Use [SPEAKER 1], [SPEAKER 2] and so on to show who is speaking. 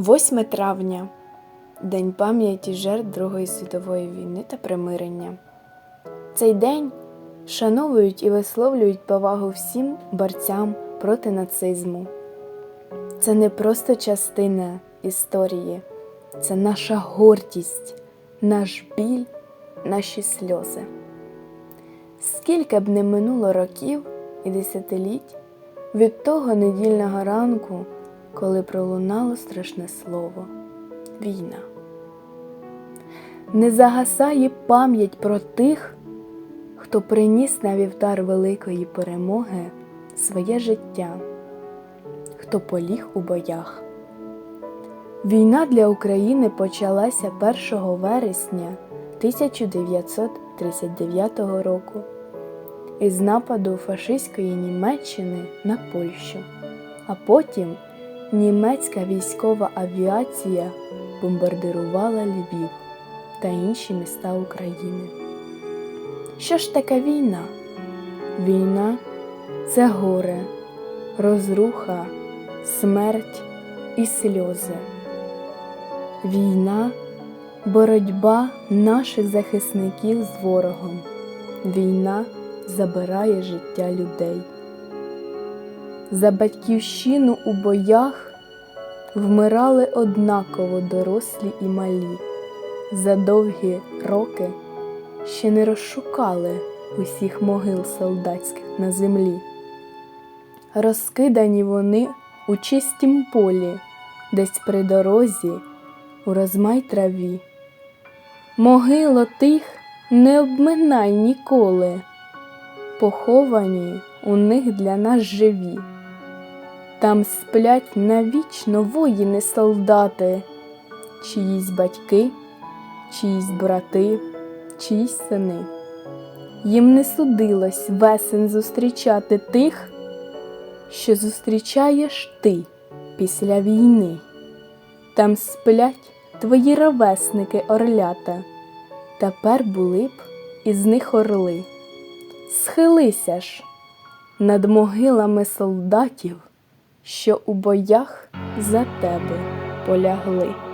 [SPEAKER 1] 8 травня День пам'яті жертв Другої світової війни та примирення. Цей день шановують і висловлюють повагу всім борцям проти нацизму. Це не просто частина історії, це наша гордість, наш біль, наші сльози. Скільки б не минуло років і десятиліть від того недільного ранку, коли пролунало страшне слово війна. Не загасає пам'ять про тих, хто приніс на вівтар великої перемоги своє життя, хто поліг у боях. Війна для України почалася 1 вересня 1939 року із нападу фашистської Німеччини на Польщу, а потім німецька військова авіація бомбардирувала Львів та інші міста України. Що ж таке війна? Війна це горе, розруха, смерть і сльози. Війна боротьба наших захисників з ворогом. Війна забирає життя людей. За батьківщину у боях вмирали однаково дорослі і малі. За довгі роки ще не розшукали усіх могил солдатських на землі. Розкидані вони у чистім полі, десь при дорозі, у розмай траві. Могило тих не обминай ніколи, поховані у них для нас живі. Там сплять навічно воїни солдати, чиїсь батьки, чиїсь брати, чиїсь сини. Їм не судилось весен зустрічати тих, що зустрічаєш ти після війни. Там сплять твої ровесники орлята, тепер були б із них орли. Схилися ж над могилами солдатів, що у боях за тебе полягли.